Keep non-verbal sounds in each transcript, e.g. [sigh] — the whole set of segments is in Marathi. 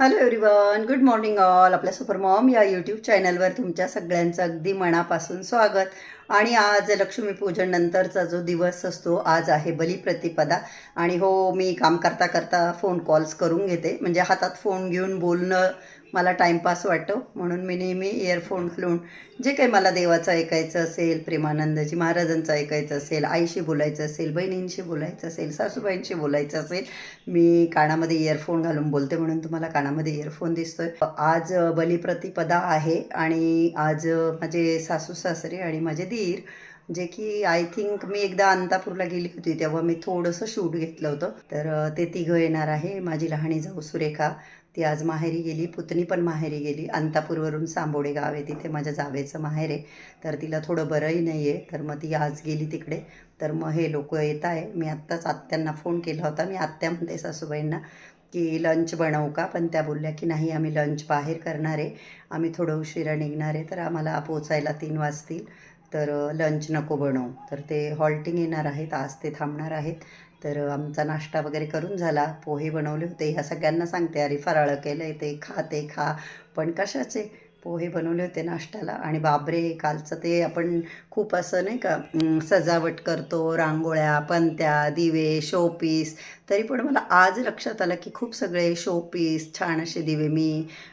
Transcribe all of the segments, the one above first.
Hello everyone good morning all आपल्या सुपर मॉम या यूट्यूब चॅनलवर तुमच्या सगळ्यांचं अगदी मनापासून स्वागत. आणि आज लक्ष्मीपूजन नंतरचा जो दिवस असतो आज आहे बलिप्रतिपदा. आणि हो मी काम करता करता फोन कॉल्स करून घेते. म्हणजे हातात फोन घेऊन बोलणं मला टाईमपास वाटतो म्हणून मी नेहमी इयरफोन घालून जे काही मला देवाचं ऐकायचं असेल प्रेमानंदजी महाराजांचं ऐकायचं असेल आईशी बोलायचं असेल बहिणींशी बोलायचं असेल सासूबाईंशी बोलायचं असेल मी कानामध्ये इयरफोन घालून बोलते म्हणून तुम्हाला कानामध्ये इयरफोन दिसतोय. आज बलिप्रतिपदा आहे आणि आज माझे सासू सासरे आणि माझे धीर जे की आय थिंक मी एकदा अंतापूरला गेली होती तेव्हा मी थोडंसं शूट घेतलं होतं. तर ते तिघं येणार आहे माझी लहाणी जाऊ सुरेखा ती आज माहेरी गेली पुतणी पण माहेरी गेली. अंतापूरवरून सांबोडे गाव आहे तिथे माझ्या जावेचं माहेर आहे. तर तिला थोडं बरंही नाही आहे तर मग ती आज गेली तिकडे. तर मग हे लोक येत आहे. मी आत्ताच आत्यांना फोन केला होता. मी आत्या म्हणते सासूबाईंना की लंच बनवू का? पण त्या बोलल्या की नाही आम्ही लंच बाहेर करणार आहे. आम्ही थोडं उशिरा निघणार आहे तर आम्हाला पोचायला तीन वाजतील. तर लंच नको बनवू. तर ते हॉल्टिंग येणार आहेत आज ते थांबणार आहेत. तर आमचा नाश्ता वगैरे करून झाला. पोहे बनवले होते. ह्या सगळ्यांना सांगते अरे फराळं केलं आहे ते खा ते खा. पण कशाचे? पोहे बनवले होते नाश्त्याला. आणि बाबरे कालचं ते आपण खूप असं नाही का सजावट करतो रांगोळ्या पंत्या दिवे शोपीस तरी पण मला आज लक्षात आलं की खूप सगळे शोपीस छान असे दिवे मी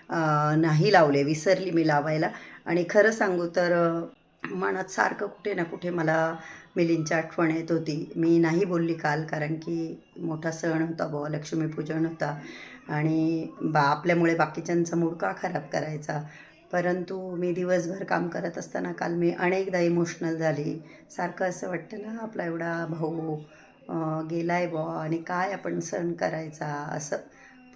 नाही लावले विसरली मी लावायला. आणि खरं सांगू तर मनात सारखं कुठे ना कुठे मला मिलींची आठवण येत होती. मी नाही बोलली काल कारण की मोठा सण होता बुवा लक्ष्मीपूजन होता. आणि बा आपल्यामुळे बाकीच्यांचा मूड का खराब करायचा? परंतु मी दिवसभर काम करत असताना काल मी अनेकदा इमोशनल झाली. सारखं असं वाटतं ना आपला एवढा भाऊ गेला आहे बुवा आणि काय आपण सण करायचा? असं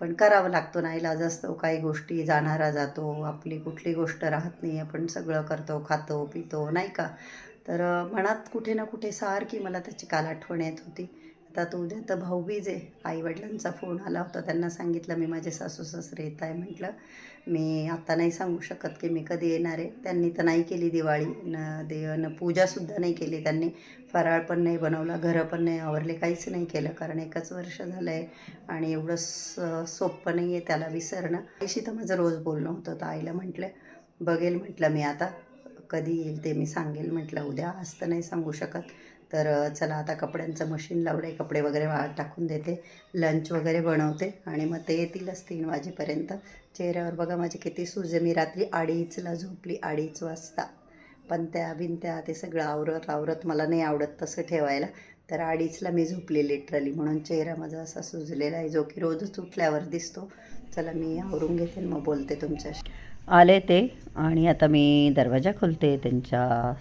पण करावं लागतो ना इलाज असतो काही गोष्टी जाणारा जातो आपली कुठली गोष्ट राहत नाही आपण सगळं करतो खातो पितो नाही का? तर मनात कुठे ना कुठे सारखी मला त्याची काल आठवण येत होती. आता तो उद्या तर भाऊबीज आहे. आईवडिलांचा फोन आला होता. त्यांना सांगितलं मी माझे सासू सासरे येत आहे म्हटलं. मी आत्ता नाही सांगू शकत की मी कधी येणार आहे. त्यांनी तर नाही केली दिवाळी न दे न पूजासुद्धा नाही केली त्यांनी. फराळ पण नाही बनवला घरं पण नाही आवरले काहीच नाही केलं. कारण एकच वर्ष झालं आहे आणि एवढं स सोपं नाही आहे त्याला विसरणं. अशी तर माझं रोज बोलणं होतं. तर आईला म्हटलं बघेल म्हटलं मी आता. कधी येईल ते मी सांगेल. म्हटलं उद्या आज तर नाही सांगू शकत. तर चला आता कपड्यांचं मशीन लावलं आहे कपडे वगैरे वाळत टाकून देते. लंच वगैरे बनवते आणि मग ते येतीलच तीन वाजेपर्यंत. चेहऱ्यावर बघा माझी किती सुजे. मी रात्री अडीचला झोपली अडीच वाजता. पण त्या बिनत्या ते सगळं आवरत आवरत मला नाही आवडत तसं ठेवायला. तर अडीचला मी झोपली लिटरली म्हणून चेहरा माझा असा सुजलेला आहे जो की रोजच उठल्यावर दिसतो. चला मी आवरून घेते मग बोलते तुमच्याशी. आले ते आणि आता मी दरवाजा खोलते त्यांच्या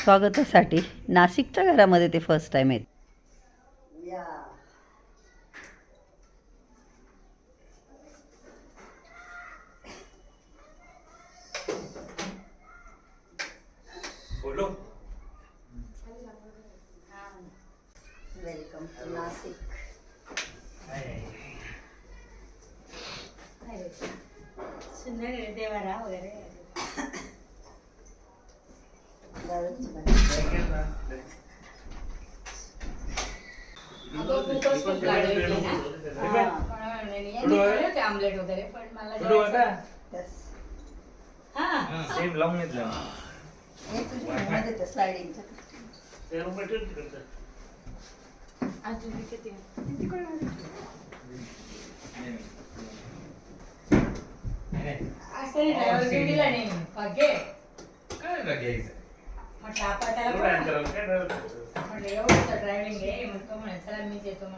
स्वागतासाठी. नाशिकच्या घरामध्ये ते फर्स्ट टाईम आहेत. बोलो. वेलकम टू नाशिक सुंदर देवारा वगैरे. आमलेट वगैरे पण मला सेम लावून घेतलं अजून किती असं ड्रायव्हर दिला नाही काय घ्यायचं म्हटलं आपण त्याला एवढं बोलू. अंतरावर काय ड्रायव्हर म्हटलं एवढं ड्रायव्हिंग आहे मग तो म्हणे चला मीच येतो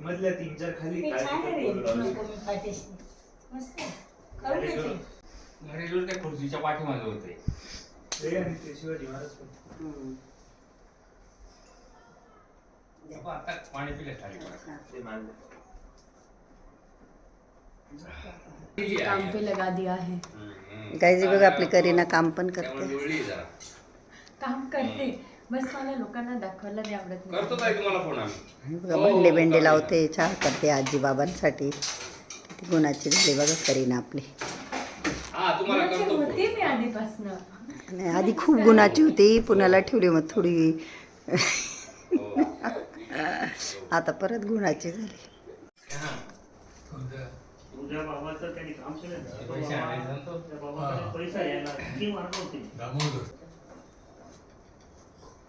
मधल्या तीन चार खाली ते काय छान आहे रे बोलू लागले. नको मी पाठीशी मस्त आहे. करून अरे घेते. घरेलूर त्या खुर्चीच्या पाठीमागे होते ते आणि ते शिवाजी महाराज पण. आता पाणी पिले. काम पे लगा दिया है. काही बघा आपली करीना काम पण करते. काम करते. बस मला लोकांना दाखवायला नाही आवडत नाही. करतो काय तुम्हाला फोन आम्ही. बघा भांडे बेंडे लावते चहा करते आजी बाबांसाठी किती गुणाची झाली बघा करीना आपली. हा तुम्हाला कोणाची करतो होती. मी आधीपासनं. आणि आधी खूप गुणाची होती पुण्याला ठेवली मग थोडी. हो. आता परत गुणाची झाली.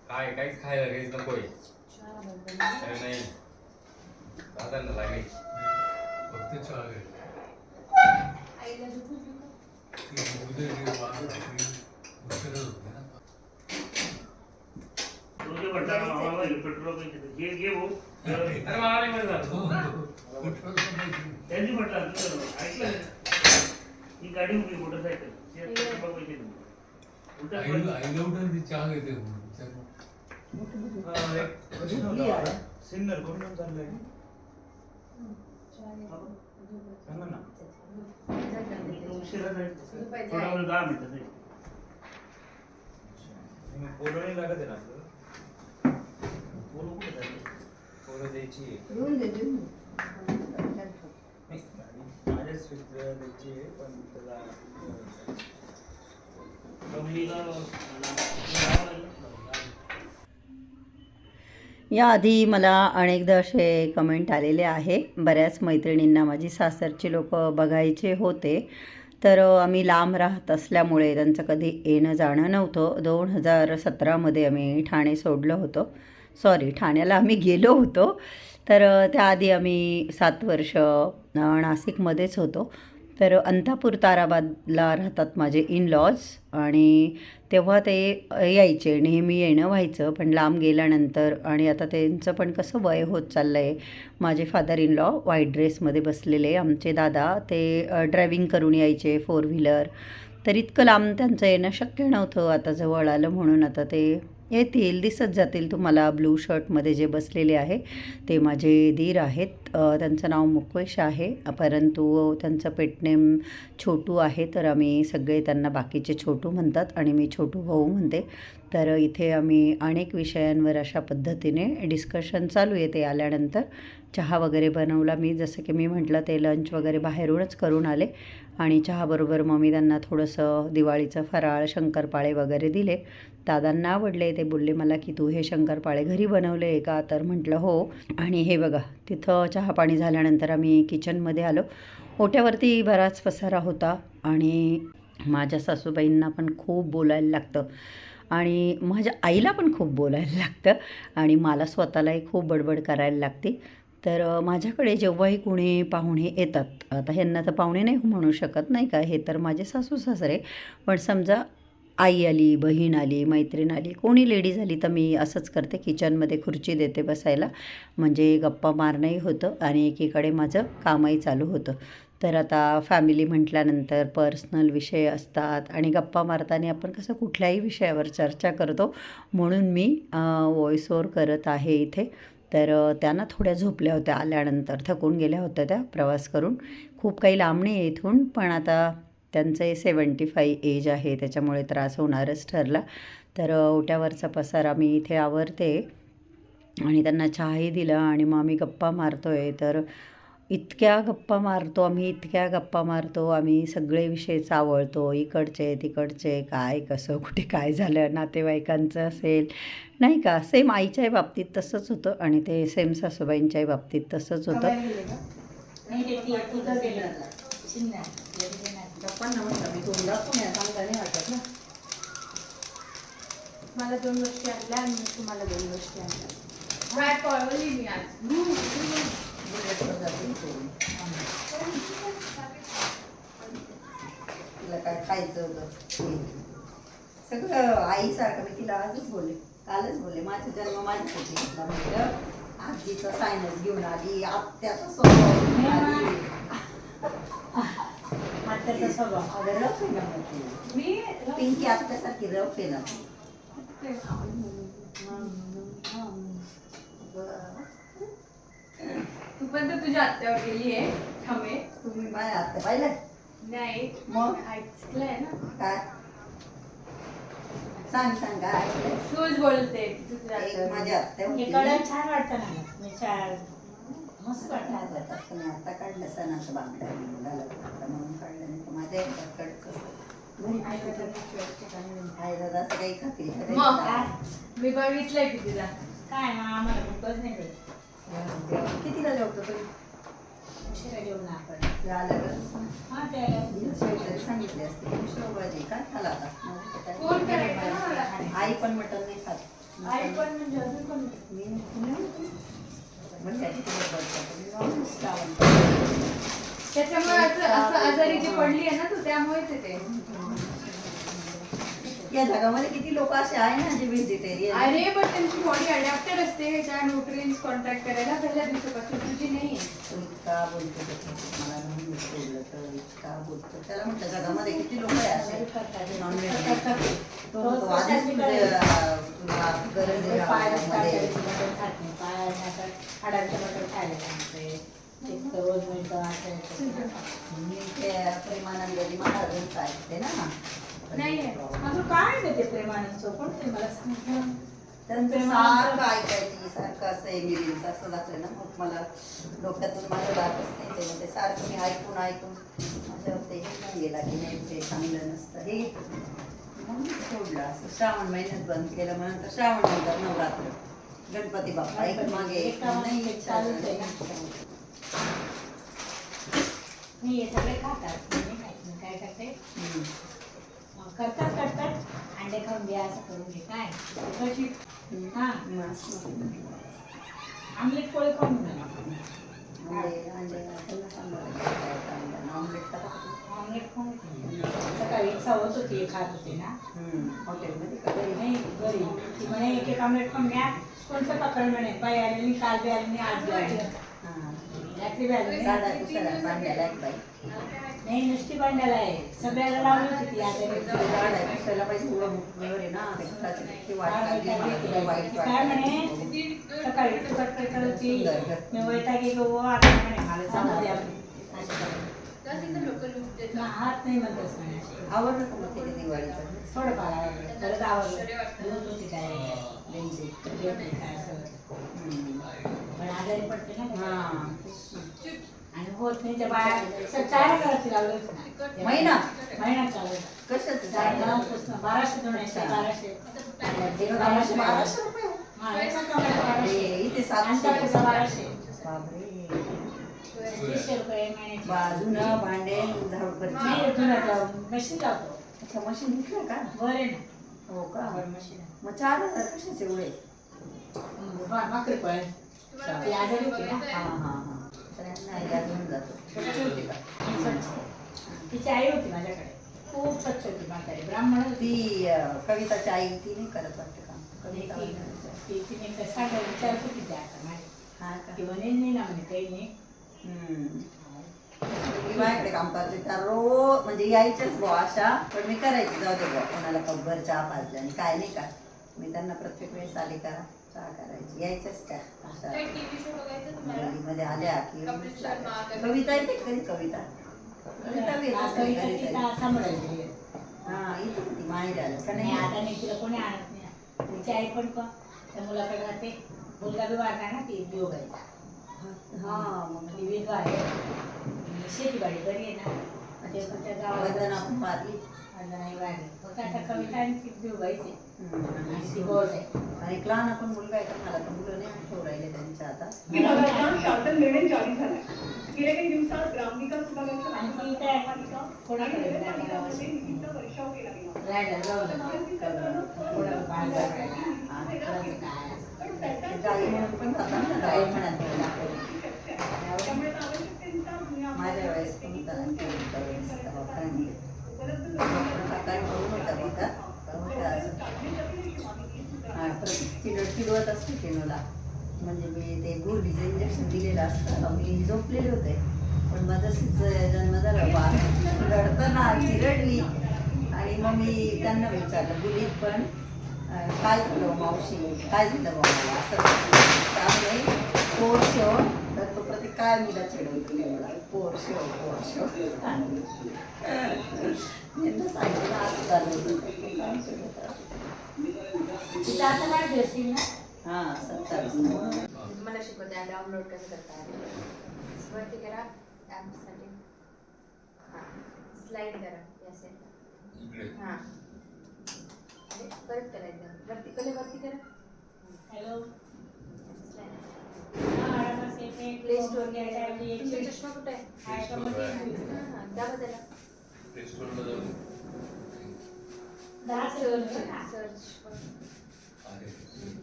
काय काहीच खायला काहीच नकोय अरे नाही. दादांना लागेल. तुझे म्हटलं मामाला पेट्रोल पैसे. घे घे भाऊ. अरे मला नाही म्हणलं त्यांनी म्हटलं ऐकलं? ही गाडी उभी मोटरसायकल. पैसे सिग्नल करून चाललंय? सांगा ना. उशिरा. थोडा वेळ दहा मिनिटं नाही लागत आहे ना आपलं? बोलू कुठे जायचं? पोरं द्यायची माझ्याच द्यायची आहे पण त्याला. याआधी मला अनेकदा असे कमेंट आलेले आहे. बऱ्याच मैत्रिणींना माझी सासरची लोक बघायचे होते. तर आम्ही लांब राहत असल्यामुळे त्यांचं कधी येणं जाणं नव्हतं. दोन हजार सतरामध्ये आम्ही ठाणे सोडलं होतं. सॉरी ठाण्याला आम्ही गेलो होतो. तर त्याआधी आम्ही सात वर्ष नाशिकमध्येच होतो. तर अंतापूर ताराबादला राहतात माझे इन लॉज आणि तेव्हा ते यायचे नेहमी येणं व्हायचं. पण लांब गेल्यानंतर आणि आता त्यांचं पण कसं वय होत चाललं आहे माझे फादर इन लॉ व्हाईट ड्रेसमध्ये बसलेले आमचे दादा ते ड्रायविंग करून यायचे फोर व्हीलर तर इतकं लांब त्यांचं येणं शक्य नव्हतं आता जवळ आलं म्हणून आता ते येतील दिसत जातील तुम्हाला ब्लू शर्टमध्ये जे बसलेले आहे ते माझे दीर आहेत. त्यांचं नाव मुकेश आहे. परंतु त्यांचं पेटनेम छोटू आहे. तर आम्ही सगळे त्यांना बाकीचे छोटू म्हणतात आणि मी छोटू भाऊ म्हणते. तर इथे आम्ही अनेक विषयांवर अशा पद्धतीने डिस्कशन चालू आहे. ते आल्यानंतर चहा वगैरे बनवला मी. जसं की मी म्हटलं ते लंच वगैरे बाहेरूनच करून आले. आणि चहाबरोबर मग मी त्यांना थोडंसं दिवाळीचं फराळ शंकरपाळे वगैरे दिले. दादांना आवडले. ते बोलले मला की तू हे शंकरपाळे घरी बनवले आहे का? तर म्हटलं हो. आणि हे बघा तिथं चहापाणी झाल्यानंतर आम्ही किचनमध्ये आलो. ओट्यावरती बराच पसारा होता आणि माझ्या सासूबाईंना पण खूप बोलायला लागतं. आणि माझ्या आईला पण खूप बोलायला लागतं आणि मला स्वतःलाही खूप बडबड करायला लागते. तर माझ्याकडे जेव्हाही कुणी पाहुणे येतात आता ह्यांना तर पाहुणे नाही म्हणू शकत नाही का? हे तर माझे सासू सासरे. पण समजा आई आली बहीण आली मैत्रीण आली कोणी लेडीज आली तर मी असंच करते किचनमध्ये खुर्ची देते बसायला. म्हणजे गप्पा मारणंही होतं आणि एकीकडे माझं कामही चालू होतं. तर आता फॅमिली म्हटल्यानंतर पर्सनल विषय असतात आणि गप्पा मारताना आपण कसं कुठल्याही विषयावर चर्चा करतो म्हणून मी व्हॉइस ओवर करत आहे इथे. तर त्यांना थोड्या झोपल्या होत्या आल्यानंतर थकून गेल्या होत्या त्या प्रवास करून. खूप काही लांब नाही आहे इथून पण आता त्यांचं सेवन्टी फाय एज आहे त्याच्यामुळे त्रास होणारच ठरला. तर ओट्यावरचा पसारा मी इथे आवरते आणि त्यांना चहाही दिला आणि मग आम्ही गप्पा मारतो आहे तर इतक्या गप्पा मारतो आम्ही इतक्या गप्पा मारतो आम्ही सगळे विषय चावळतो. इकडचे तिकडचे काय कसं कुठे काय झालं नातेवाईकांचं असेल. नाही का? सेम आईच्याही बाबतीत तसंच होतं आणि ते सेम सासूबाईंच्याही बाबतीत तसंच होतं. गप्पांना म्हटलं मी तोंडात पण सांगता नाही वाटत ना मला दोन गोष्टी आणल्या आणि मी तुम्हाला दोन गोष्टी आणल्या काय पळवली मी आज तिला काय खायचं होतं सगळं आईसारखं मी तिला आजच बोलले कालच बोलले माझा जन्म माझ्यासाठी घेतला म्हटलं आजीचा सायनस घेऊन आली आत्याचा स्वभाव स्वभाव. अगं रफ आहे ना. मी पिंकी आत्यासारखी रफ आहे ना. ती. पण तर तुझ्या आत्यावर गेली आहे. थांबे तुम्ही माझ्या आत्या पाहिलं नाही. मग? ऐकलंय ना. काय? सांग सांग काय ऐकलंय? तूच बोलते. तुझ्या एक आत्यावर. माझी आत्या हे छान वाटतं ना मी छान मस्त वाटतं घालत असताना आता काढलं सणाचं बांगड्या होता म्हणून काढलं नाही? माझ्या एकदा असतं. घरी काय करतात? काय दादा असं काही खातील का? मग मी बघितलंय की तिला काय मग आम्हाला भूकच नाही. कितीला जेवतो तुम्ही? उशिरा जेवण आपण. हा ते शेवटी सांगितले असते. शेवभाजी काय खाला आता? ना. आई पण मटण नाही खात. आई पण म्हणजे अजून पण मी त्याच्यामुळे असं असं आजारी जी पडली आहे ना तू त्यामुळेच येते. या जगामध्ये किती लोक असे आहे ना जे व्हेजिटेरियन अरे पण त्यांची बॉडी अडॅप्टेड असते. त्या न्यूट्रिएंट्स कॉन्टॅक्ट करायला पहिल्या दिवसापासून तुझी नाही इतका बोलतो. मला नाही बोललं तर. इतका बोलतो. त्याला म्हटलं जगामध्ये किती लोक आहे असे? नॉनव्हेज तो आधीच तुला गरज आहे रोज मिळतं. मी ते प्रेमानंदजी महाराज ऐकते ना. नाहीये. अगं काय ग ते प्रेमानंद कोण ते मला सांग. त्यांचं सारखं ऐकायची सारखं असं एमिलीचं असं दाखलं ना. मग मला डोक्यातून माझं जातच नाही ते. म्हणजे सारखं मी ऐकून ऐकून माझ्यावर ते नाही गेला की नाही ते चांगलं नसतं. हे मग मी सोडलं. असं श्रावण महिन्यात बंद केलं मग नंतर श्रावण नंतर नवरात्र. गणपती बाप्पा एक मागे एक. नाही इच्छा चालूच आहे ना. मी हे सगळे खातात मी नाही खात. मी काय करते हम्म. मग करतात करतात अंडे खाऊन घ्या असं करून घे काय कशी हा. आमलेट पोळी खाऊन ऑमलेट खाऊन. सकाळी एक सवत होती एक खात होते ना. हॉटेलमध्ये? नाही घरी ती म्हणे एक एक ऑमलेट खाऊन घ्या कोणतं पकड म्हणे बाई आली नाही काल बी आली नाही आज बी आली नाही. हां. रात्री बी आली नाही. नाही नुसती भांड्याला आहे. सगळ्याला लावली होती ती आता झाड आहे कुसायला पाहिजे एवढं मोठं आहे ना ते घराची किती वाट लागली मला. तुला वाईट काय म्हणे. सकाळी तू कट करत होती. मी वैतागी गो आता म्हणे? मला ना हात नाही म्हणतस म्हणे. अशी. आवडलं का मग तिथे दिवाळीचं? थोडं फार आवडलं. खरंच आवडलं. दूध होती काय? लेंजे. काय असं. पण आजारी पडते ना. ते. हां. आणि होत नाही त्या बाया चार ना. त्या महिना? महिना चालवला कशाचं? पुसणं. बाराशे दोनशे बाराशे. बाराशे बाराशे रुपये? हा, एका कमळाला बाराशे. अरे, इथे आणि त्या सातशे बाराशे. बापरे. तीसशे रुपये महिन्याची. बाजूनं भांडे नाही तुला मशीन लावतो. अच्छा मशीन घेतलं का? बरे ना. हो का? बरं मशीन मग चार हजार कशाचे एवढे? भाकरी पण ती आजारी होती ना. हा हा. तिची आई होती माझ्याकडे. खूप स्वच्छ होती म्हातारी. ब्राह्मण होती. ती कविताची आई ती नाही करत वाटते काम कविता ती- तिने कसं सांगायला विचारत होती ती आता माझी हा का? ती म्हणे नाही ना म्हणे काही नाही. माझ्याकडे काम करते. त्या रोज म्हणजे यायच्याच बुवा अशा पण मी करायची. जाऊ दे बुवा कोणाला कब्बर चहा पाजल्या आणि काय नाही का? मी त्यांना प्रत्येक वेळेस आली करा चहा करायची. यायच्याच त्या अशा टीव्ही शो बघायचा तुम्हाला मध्ये आल्या की कविता येते कधी कविता? कविता बी येत हा, असेल कविता ती कधीतरी. का सांभाळायची. हा येते माहेर आलं. का नाही आता नाही तिला कोणी आणत नाही. तिची आई पण पण. त्या मुलाकडे राहते मुलगा बी वारला ना ती बिओगायचा हा मग ती विधवा आहे. शेतीवाडी बरी आहे ना. ते पण त्या गावाला वंदना पण मारली नाही वारली फक्त आता कविता आणि ती बिओगायची एक लहान पण मुलगा आहे मला तर मुलं नाही आठवू राहिले त्यांच्या आता. गेल्या काही दिवसात ग्रामविकास विभागाच्या कोणाकडे वर्षाव केला माझ्या वेळेस पण होता चिडवत असते किनोला म्हणजे मी ते गोळीचं इंजेक्शन दिलेलं असतं मी झोपलेले होते. पण मग जशीच जन्म झाला बा. रडताना चिरडली. आणि मग मी त्यांना विचारलं गुलीत पण काय झालं हो मावशी? काय झालं बा मला? असं. त्यामुळे पोर शो तर तो प्रत्येक काय मीला चिडवतो मला पोर शो पोर शो यांना सांगितलं असं. तिचं आता काय दिवशी ना? हां सत्तावीस तुम्हाला शिकवते डाउनलोड कसं करता? वरती करा ॲपसाठी हां. स्लाईड करा. या सेटला हां. परत करायचं. वरती कले वरती करा. हॅलो प्ले स्टोर तुमचा चष्मा कुठे आहे? हाय का Play Store आहे. हां, हां, त्या बदला प्ले स्टोरला जाऊन. दहा सर्च सर्च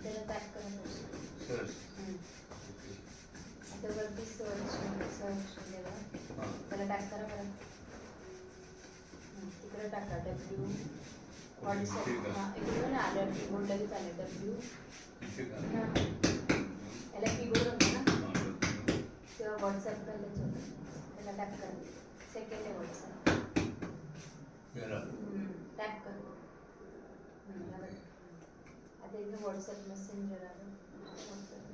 त्याला टॅप करा. सर्च आता वरती सर्च सर्च हां. त्याला टॅप करा बरं. तिकडे टाका डब्ल्यू व्हॉट्सअप? हां इकडे ना डब्ल्यू इथे का? हां. याला कीबोर्ड होतं ना हां, बरं. किंवा व्हॉट्सअप पहिलेच होतं त्याला टॅप करा सेकंड आहे व्हॉट्सअप याला. टॅप कर हं, या बघ. आता इथे व्हॉट्सअप मेसेंजर आलं WhatsApp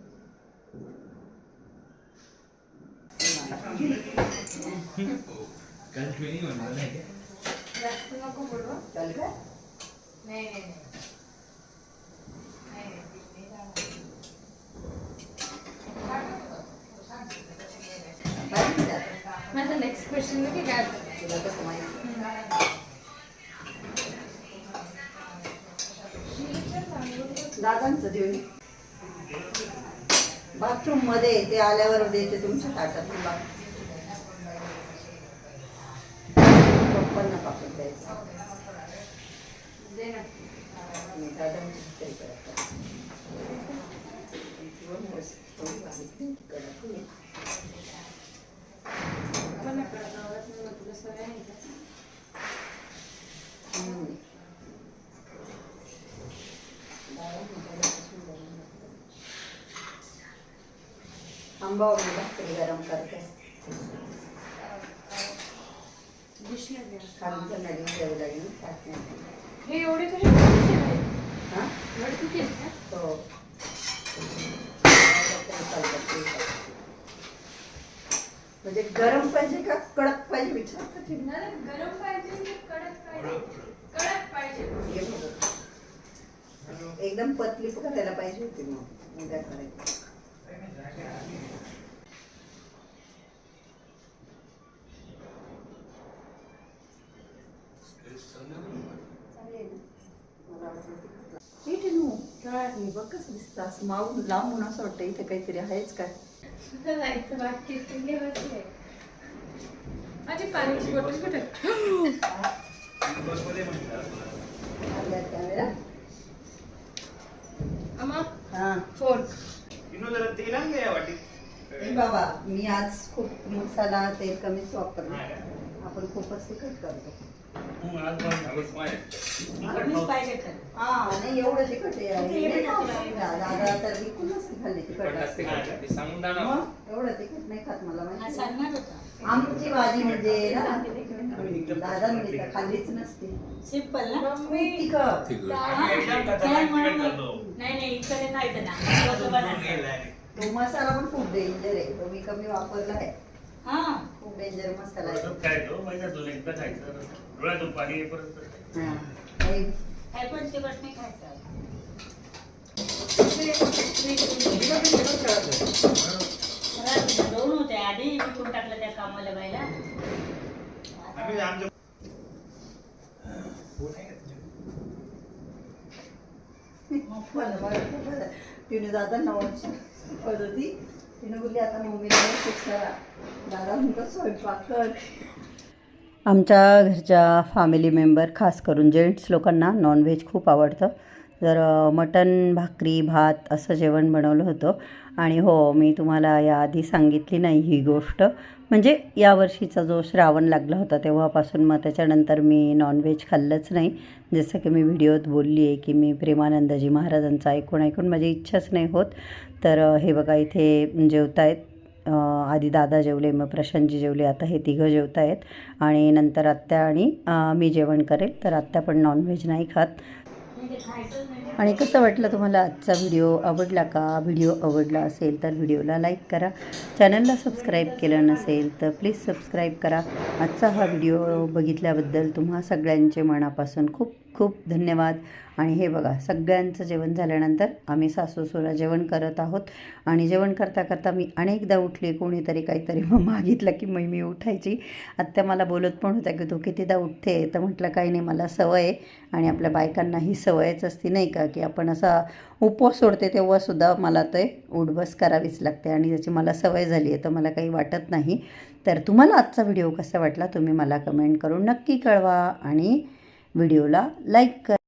हो. काल ट्रेनिंग म्हणणार नाही का? जास्त नको बोलू चालेल का नाही नाही नाही नाही, नाही, ते नाही माहिती आहे आता. झालं. माझा नेक्स्ट क्वेश्चन की काय तुला माहिती दादांचं देऊन. बाथरूममध्ये ते आल्यावर देते तुमच्या ताटातून पप्पांना पाकून द्यायचं. दे ना दादांची तरी करत आपण ना कडक आवडत नाही मग तुला सवय नाही का? आंबावर भाकरी गरम करते दिसणार नाही. नवीन द्यावं खात हे एवढे तुझे आहे? हां एवढे किती आहेत का? हो म्हणजे गरम पाहिजे का कडक पाहिजे विचारता ते. गरम पाहिजे कडक पाहिजे कडक पाहिजे एकदम पतली करायला पाहिजे होती मग उद्या करायची चालेल ना. मला आवडतं ते. हे टिनू, काय हे बघ कसं दिसतं असं मागून लांबून असं वाटतं इथे काहीतरी आहेच काय. जायचं बाकी बसले माझी पाण्याची बॉटल कुठे कॅमेरा हां. ए बाबा मी आज खूप मसाला तेल कमीच वापरलं. हा का? आपण खूपच तिखट करतो. हं, हा नाही एवढं तिखट आहे ते नाही एवढं खाऊ तिखट शकत. दादा तर नसते खाल्ली एवढं तिखट नाही खात मला हा माहिती सांगणार होता आमची भाजी म्हणजे ना दादा मी तर खाल्लीच नसते सिंपल ना करतो. नाही नाही इकडे खायचं ना स्वतः बनायचं. गेलाय. तो मसाला पण खूप डेंजर आहे तो मी कमी वापरला आहे हा खूप डेंजर मसाला आहे थोडंसं खायचो, महिन्यातून एकदा खायचं. डोळ्यातून पाणी येईपर्यंत. हा. काही काय पण तिखट नाही खायचं? घरात दोन होते आधी विकून टाकलं त्या कामाला बायला आम्ही आमच्या मला मला खूप बरं. तिने दादांना वाटत होती. तिने बोलली आता मम्मीला शिक्षा दादा म्हणतो स्वयंपाक कर. आमच्या घरच्या फॅमिली मेंबर खास करून जेंट्स लोकांना नॉनव्हेज खूप आवडतं. जर मटण भाकरी भात असं जेवण बनवलं होतं. आणि हो मी तुम्हाला याआधी सांगितली नाही ही गोष्ट. म्हणजे यावर्षीचा जो श्रावण लागला होता तेव्हापासून मग त्याच्यानंतर मी नॉनव्हेज खाल्लंच नाही. जसं की मी व्हिडिओत बोलली आहे की मी प्रेमानंदजी महाराजांचा ऐकून ऐकून माझी इच्छाच नाही होत. तर हे बघा इथे जेवतायत. आहेत आधी दादा जेवले मग प्रशांतजी जेवले आता हे तिघं जेवत आहेत आणि नंतर आत्या आणि मी जेवण करेल. तर आत्या पण नॉनव्हेज नाही खात. आणि कसं वाटलं तुम्हाला आजचा व्हिडिओ आवडला का? व्हिडिओ आवडला असेल तर व्हिडिओला लाईक करा. चॅनलला सबस्क्राईब केलं नसेल तर प्लीज सबस्क्राईब करा. आजचा हा व्हिडिओ बघितल्याबद्दल तुम्हा सगळ्यांचे मनापासून खूप खूप धन्यवाद. आणि हे बघा सगळ्यांचं जेवण झाल्यानंतर आम्ही सासू जेवण करत आहोत. आणि जेवण करता करता मी अनेकदा उठली कोणीतरी काहीतरी मग [laughs] मागितलं की मग मी उठायची. आत्या मला बोलत पण होत्या की तू कितीदा उठते? तर म्हटलं काही नाही मला सवय आहे. आणि आपल्या बायकांनाही सवय सवयच असती नाही का की आपण असा उपवास सोडते तेव्हासुद्धा मला ते उठबस करावीच लागते आणि त्याची मला सवय झाली आहे तर मला काही वाटत नाही. तर तुम्हाला आजचा व्हिडिओ कसा वाटला तुम्ही मला कमेंट करून नक्की कळवा आणि व्हिडिओला लाईक करा